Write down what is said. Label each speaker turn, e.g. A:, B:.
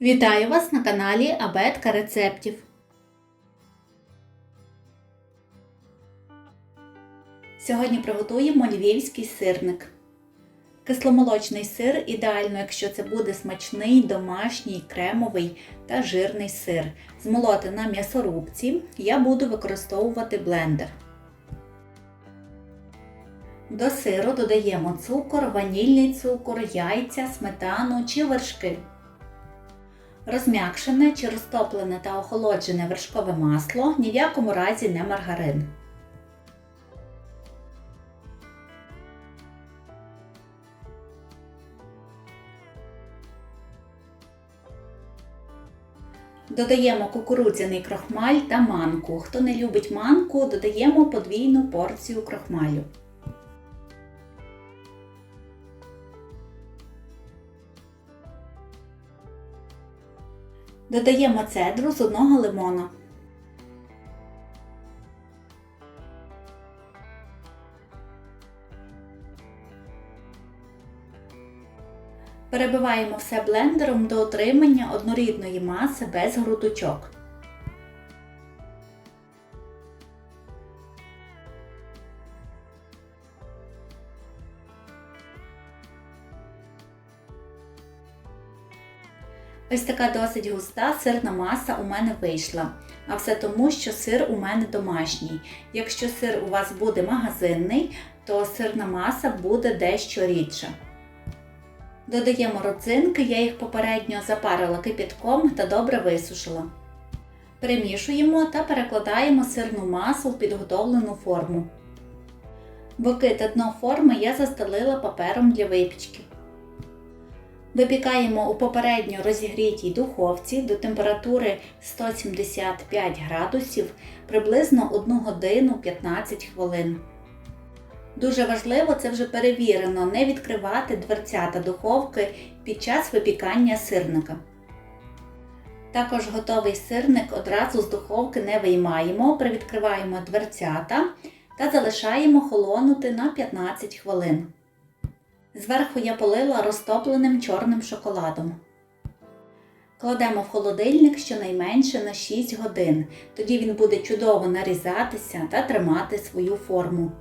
A: Вітаю вас на каналі Абетка рецептів. Сьогодні приготуємо львівський сирник. Кисломолочний сир ідеально, якщо це буде смачний, домашній, кремовий та жирний сир. Змолоти на м'ясорубці я буду використовувати блендер. До сиру додаємо цукор, ванільний цукор, яйця, сметану чи вершки. Розм'якшене чи розтоплене та охолоджене вершкове масло ні в якому разі не маргарин. Додаємо кукурудзяний крохмаль та манку. Хто не любить манку, додаємо подвійну порцію крохмалю. Додаємо цедру з одного лимона. Перебиваємо все блендером до отримання однорідної маси без грудочок. Ось така досить густа сирна маса у мене вийшла. А все тому, що сир у мене домашній. Якщо сир у вас буде магазинний, то сирна маса буде дещо рідша. Додаємо родзинки, я їх попередньо запарила кипятком та добре висушила. Перемішуємо та перекладаємо сирну масу в підготовлену форму. Боки та дно форми я застелила папером для випічки. Випікаємо у попередньо розігрітій духовці до температури 175 градусів приблизно 1 годину 15 хвилин. Дуже важливо це вже перевірено, не відкривати дверцята духовки під час випікання сирника. Також готовий сирник одразу з духовки не виймаємо, привідкриваємо дверцята та залишаємо холонути на 15 хвилин. Зверху я полила розтопленим чорним шоколадом. Кладемо в холодильник щонайменше на 6 годин, тоді він буде чудово нарізатися та тримати свою форму.